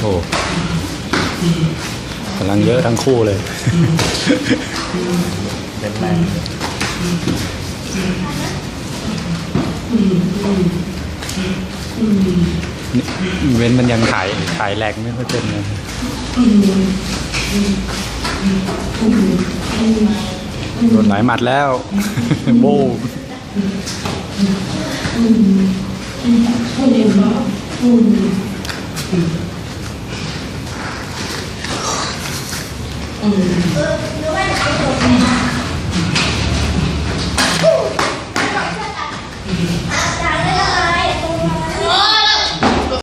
โอ้กำลังเยอะทั้งคู่เลยเป็นแรงเว้นมันยังถ่ายถ่ายแรงไม่ค่อยเป็นเลย โดนหลายหมัดแล้วโบเ